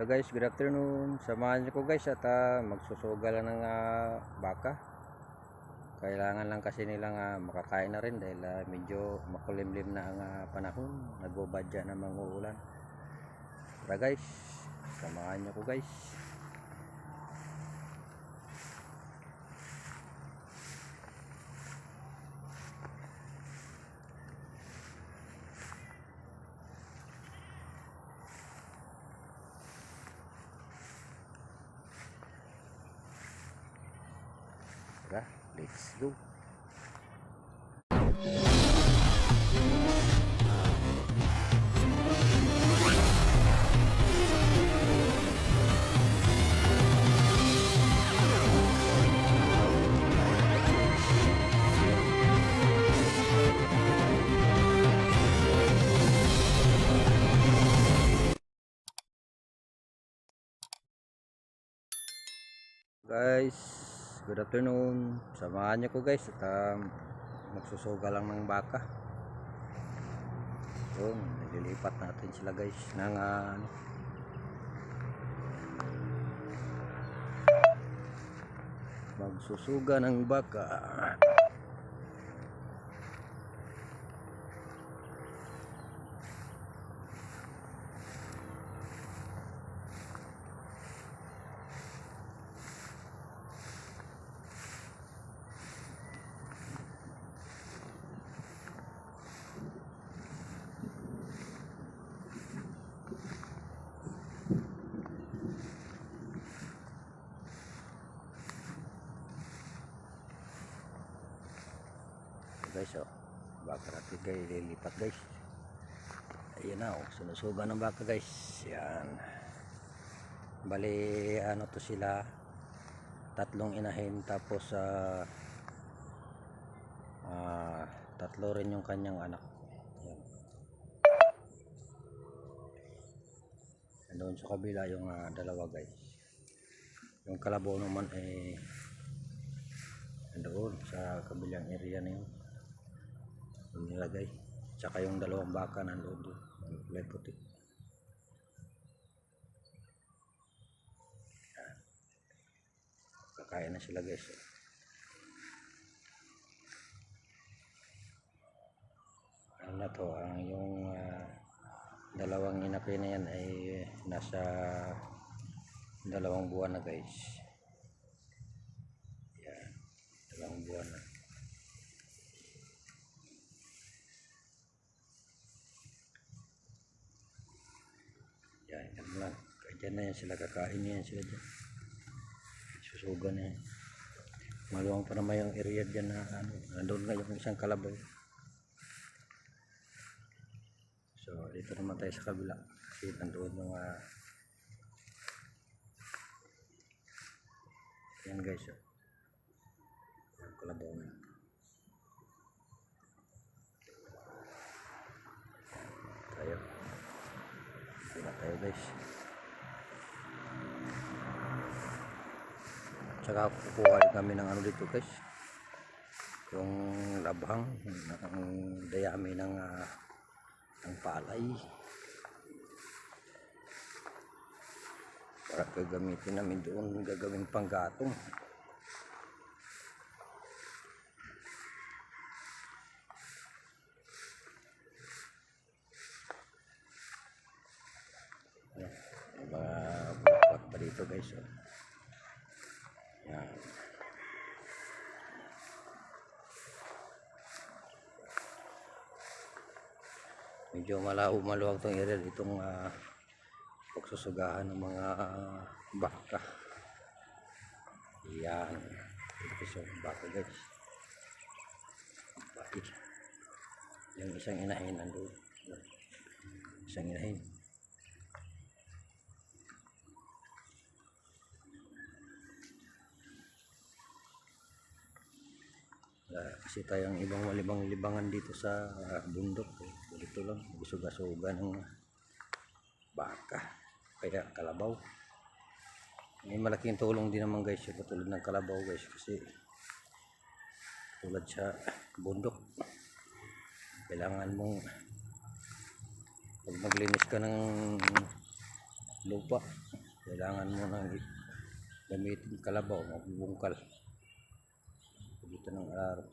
Hello guys, good afternoon. Samahan niyo ko guys at ah, magsusuga lang ng ah, baka. Kailangan lang kasi nilang ah, makakain na rin dahil ah, medyo makulimlim na ang ah, panahon. Nagbobadya na manguulan. Tara guys, samahan niyo ko guys. Tara, let's go. Guys, good afternoon. Samahan niyo ko guys at um, magsusuga lang ng baka. Yun, nililipat natin sila guys ng ano. Magsusuga ng baka. guys oh baka natin guys. Ayan na oh. Sinusuga ng baka guys. Yan. Bali ano to sila? Tatlong inahin tapos ah ah, tatlo rin yung kanyang anak. Yan. Doon sa kabila yung ah, dalawa guys. Yung kalabaw naman eh doon sa kabilang area na yun nilagay. Tsaka yung dalawang baka nandoon doon yung kulay puti. Kakain na sila guys. Ano na to ang yung ah, dalawang inapi na yan ay nasa dalawang buwan na guys. Yan dalawang buwan na Yan, yan dyan na yan sila kakain yan sila dyan. Susugan na yan. Maluwang pa naman yung area dyan na ano, nandun nga yung isang kalabaw. So, dito naman tayo sa kabila. Kasi nandun yung uh, yan guys. Oh. Yung kalabaw na. Tayo. Sila tayo guys. Tsaka kukuha rin kami ng ano dito guys. Yung labhang, ang dayami ng ah, ng palay. Para gagamitin namin doon gagawing panggatong. Mga bulaklak pa dito guys. Oh. Yan. Medyo malaw maluwag tong area itong uh, pagsusugahan ng mga baka. Yan. Ito sa baka guys. Bakit? Yung isang inahin nandun. Isang inahin. Wala kasi tayong ibang malibang libangan dito sa ah, bundok. Eh. Dito lang, gusuga-suga ng baka. Kaya kalabaw. May malaking tulong din naman guys yung katulad ng kalabaw guys kasi tulad sa bundok. Kailangan mong pag maglinis ka ng lupa. Kailangan mo nang gamitin kalabaw, magbubungkal. Dito ng araw.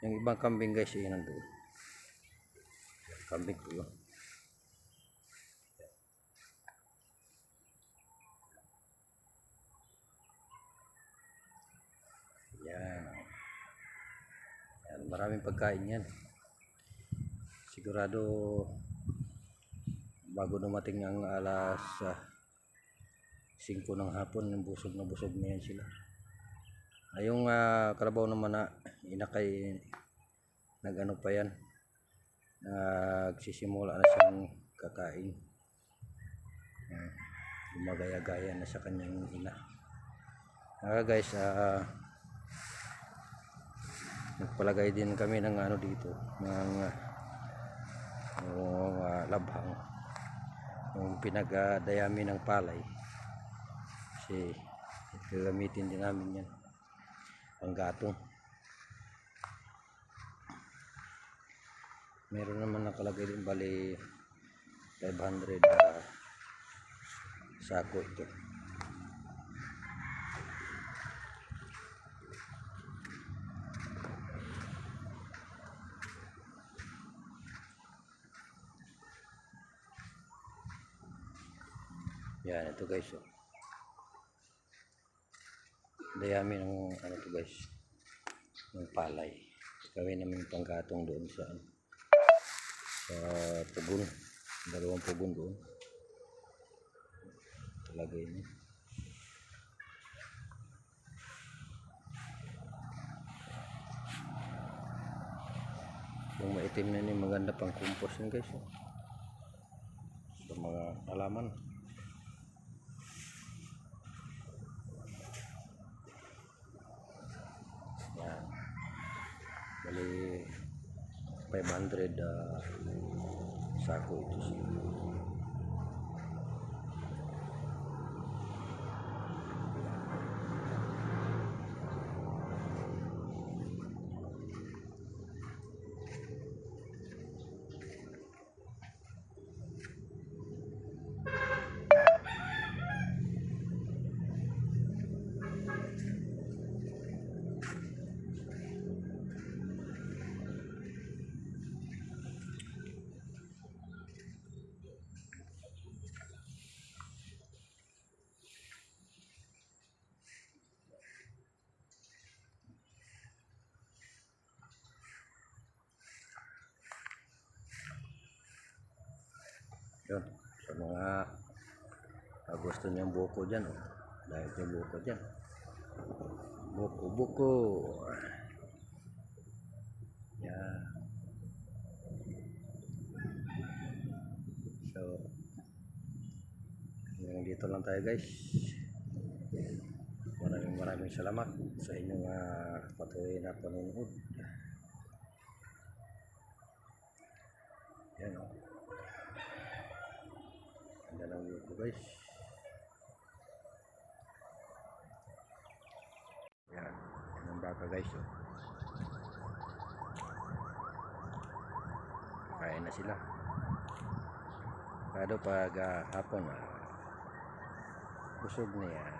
Yung ibang kambing guys, yun nandun. Kambing ko yun. Yan. Yan, maraming pagkain yan. Sigurado bago dumating ang alas ah, 5 ng hapon, yung busog na busog na yan sila. Ay, yung ah, karabaw naman na inakay nagano pa yan? Nagsisimula na siyang kakain. Ah, gumagaya-gaya na sa kanyang ina. Ah guys ah nagpalagay din kami ng ano dito ng ah, yung ah, labhang. Yung pinagdayami ng palay. Kasi gagamitin din namin yan panggatong meron naman nakalagay din bali 500 ah, sako ito yan ito guys oh. Dayami ng ano to guys? Ng palay. Gawin namin panggatong doon sa ano, sa pugon. Dalawang pugon doon. Talagay niya. Yung maitim na ni maganda pang compost yun guys oh. sa mga halaman yan bali 500 ah, sako ito mga ah, gusto niyang buko dyan, oh. dahil yung buko dyan. Buko, buko. Yan. So, dito lang tayo guys. Maraming maraming salamat sa inyong uh, patuloy na panonood. Guys. Yan. Yan ang baka guys. Oh. Kain na sila. Kado pag ah, hapon, ah, busog na yan.